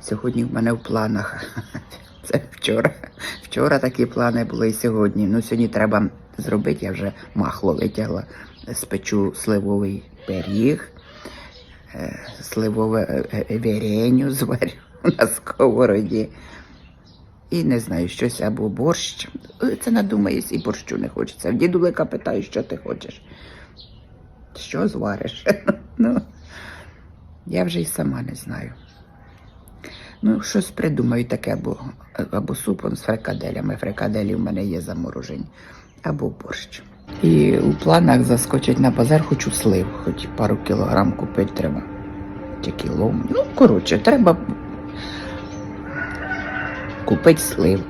Сьогодні в мене в планах. Це вчора. Вчора такі плани були і сьогодні. Ну, сьогодні треба зробити, я вже махло витягла. Спечу сливовий пиріг, е, сливове е, е, зварю на сковороді. І не знаю, щось або борщ. Це надумаюсь, і борщу не хочеться. В дідулика питаю, що ти хочеш. Що звариш? Ну, я вже й сама не знаю. Ну, щось придумаю таке, або, або супом з фрикаделями. Фрикаделі в мене є заморожені, або борщ. І у планах заскочить на базар, хочу слив, хоч пару кілограм купити треба. Чи кіло. Ну, коротше, треба купити слив.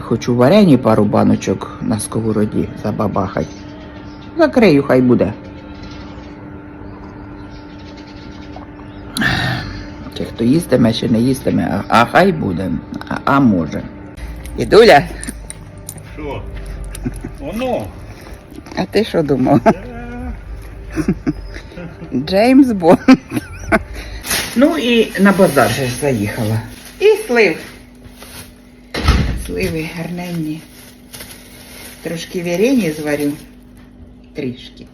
Хочу варені пару баночок на сковороді забабахать. Закрию, хай буде. Хто їстиме, чи не їстиме, а, а хай буде, а, а може. Ідуля, Що? Воно. а ти що думав? Джеймс Бонд. Ну і на базар же ж заїхала. І слив. Сливи гарненні. Трошки варені зварю. Трішки.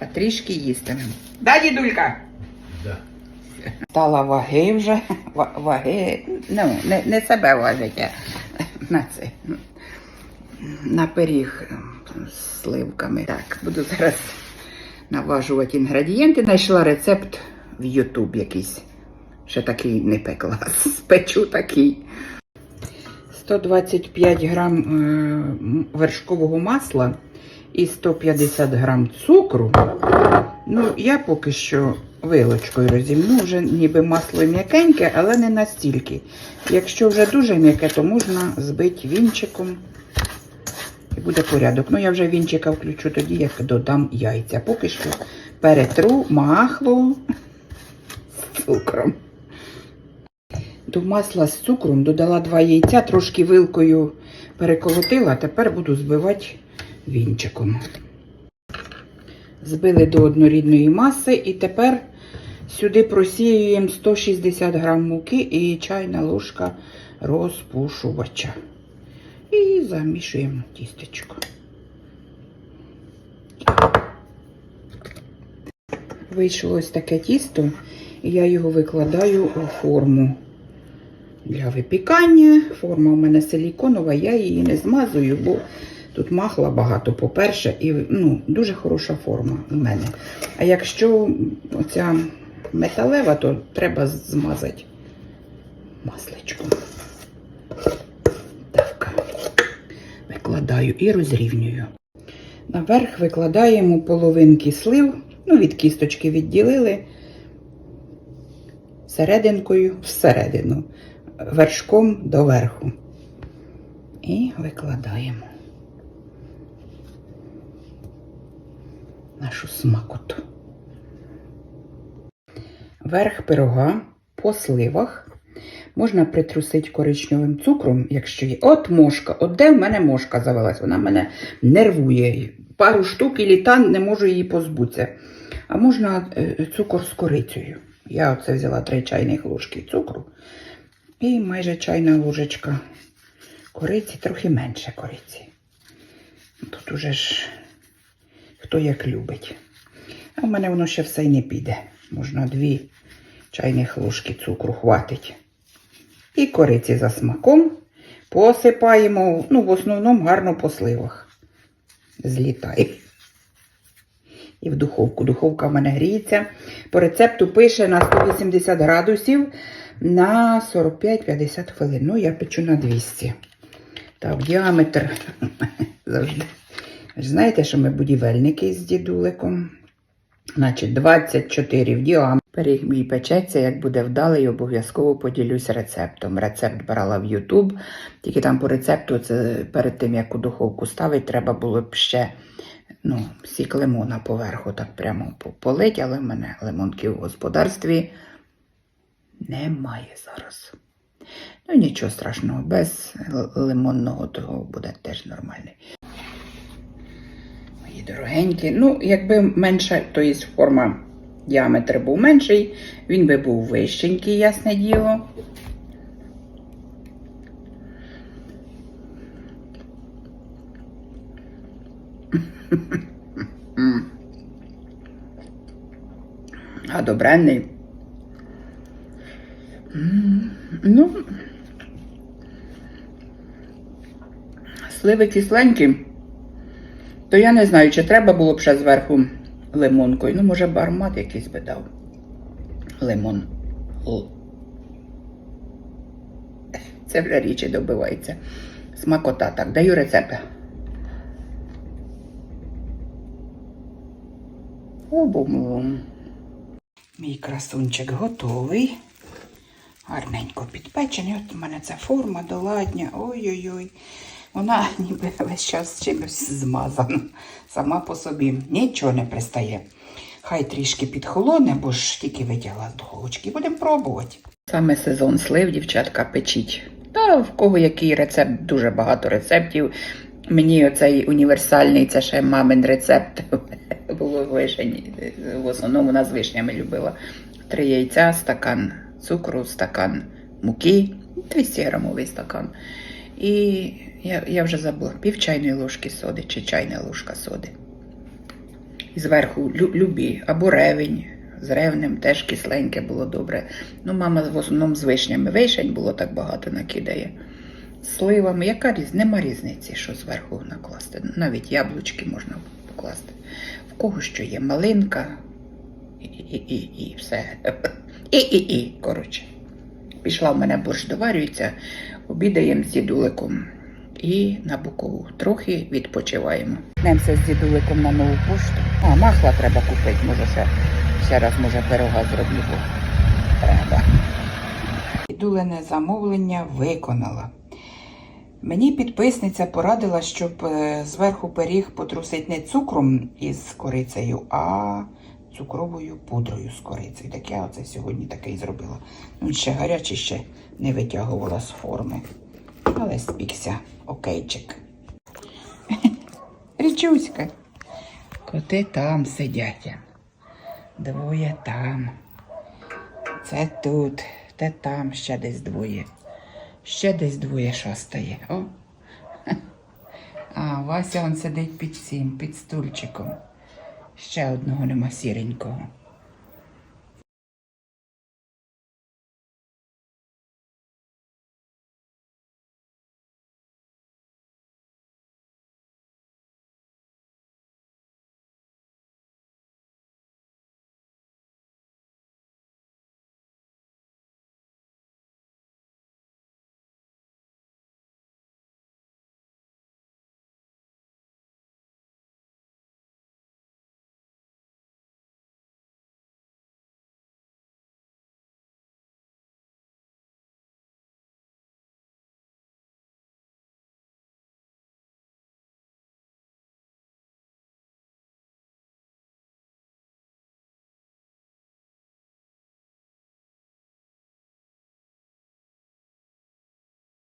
А трішки їстимемо. Да, дідулька? Да. Стала ваги вже. Ваги. Ну, не, не себе важить, а на це. На пиріг з сливками. Так, буду зараз наважувати інгредієнти. Знайшла рецепт в Ютуб якийсь. Ще такий не пекла. Спечу такий. 125 грам е, вершкового масла і 150 грам цукру. Ну, я поки що вилочкою розімну, вже ніби масло м'якеньке, але не настільки. Якщо вже дуже м'яке, то можна збити вінчиком. І буде порядок. Ну, я вже вінчика включу тоді, як додам яйця. Поки що перетру масло з цукром. До масла з цукром додала два яйця, трошки вилкою переколотила, тепер буду збивати вінчиком. Збили до однорідної маси і тепер сюди просіюємо 160 грам муки і чайна ложка розпушувача. І замішуємо тістечко. Вийшло ось таке тісто, і я його викладаю у форму для випікання. Форма у мене силіконова, я її не змазую, бо тут махла багато, по-перше, і ну, дуже хороша форма у мене. А якщо оця металева, то треба змазати масличком. Так, викладаю і розрівнюю. Наверх викладаємо половинки слив, ну, від кісточки відділили серединкою всередину, вершком до верху. І викладаємо нашу смакоту. Верх пирога по сливах можна притрусити коричневим цукром, якщо є. От мошка, от де в мене мошка завелась, вона мене нервує. Пару штук і літан не можу її позбутися. А можна е, цукор з корицею. Я оце взяла 3 чайних ложки цукру і майже чайна ложечка кориці, трохи менше кориці. Тут уже ж хто як любить. А в мене воно ще все й не піде. Можна дві чайних ложки цукру хватить. І кориці за смаком посипаємо, ну, в основному гарно по сливах. Злітає. І в духовку. Духовка в мене гріється. По рецепту пише на 180 градусів на 45-50 хвилин. Ну, я печу на 200. Так, діаметр завжди. Знаєте, що ми будівельники з дідуликом. Значить, 24 в діаметрі. Пиріг мій печеться, як буде вдалий, обов'язково поділюсь рецептом. Рецепт брала в YouTube. Тільки там по рецепту, це перед тим, як у духовку ставить, треба було б ще ну, сік лимона поверху, так прямо полить, але в мене лимонки в господарстві немає зараз. Ну, нічого страшного, без лимонного того буде теж нормальний такі дорогенькі. Ну, якби менша, то є форма діаметр був менший, він би був вищенький, ясне діло. А добренний. Ну, сливи кисленькі то я не знаю, чи треба було б ще зверху лимонкою. Ну, може, б аромат якийсь би дав. Лимон. Це вже річі добивається. Смакота. Так, даю рецепт. Обум. Мій красунчик готовий. Гарненько підпечений. От у мене ця форма доладня. Ой-ой-ой. Вона ніби весь час чимось змазана. Сама по собі нічого не пристає. Хай трішки підхолоне, бо ж тільки витягла з духовочки. Будемо пробувати. Саме сезон слив, дівчатка, печіть. Та в кого який рецепт, дуже багато рецептів. Мені оцей універсальний, це ще мамин рецепт. Було вишень. В основному вона з вишнями любила. Три яйця, стакан цукру, стакан муки, 200 грамовий стакан. І я, я вже забула, пів чайної ложки соди чи чайна ложка соди. І зверху лю- любі, або ревень. З ревнем теж кисленьке було добре. Ну, мама в основному з вишнями. Вишень було так багато накидає. Сливами, яка різниця? Нема різниці, що зверху накласти. Навіть яблучки можна покласти. В кого що є малинка і, і, і, і все. І, і, і, коротше. Пішла в мене борщ доварюється, обідаємо з дідуликом і на бокову. Трохи відпочиваємо. Немся з дідуликом на нову пошту. А, масла треба купити, може ще, ще раз може пирога зроблю, треба. Дідулине замовлення виконала. Мені підписниця порадила, щоб е, зверху пиріг потрусити не цукром із корицею, а цукровою пудрою з корицею. Так я оце сьогодні таке і зробила. Він ще гарячий, ще не витягувала з форми. Але спікся окейчик. Річуська. Коти там сидять. Двоє там. Це тут, те там ще десь двоє. Ще десь двоє шастає. О. А, Вася он сидить під цим, під стульчиком. Ще одного нема сіренького.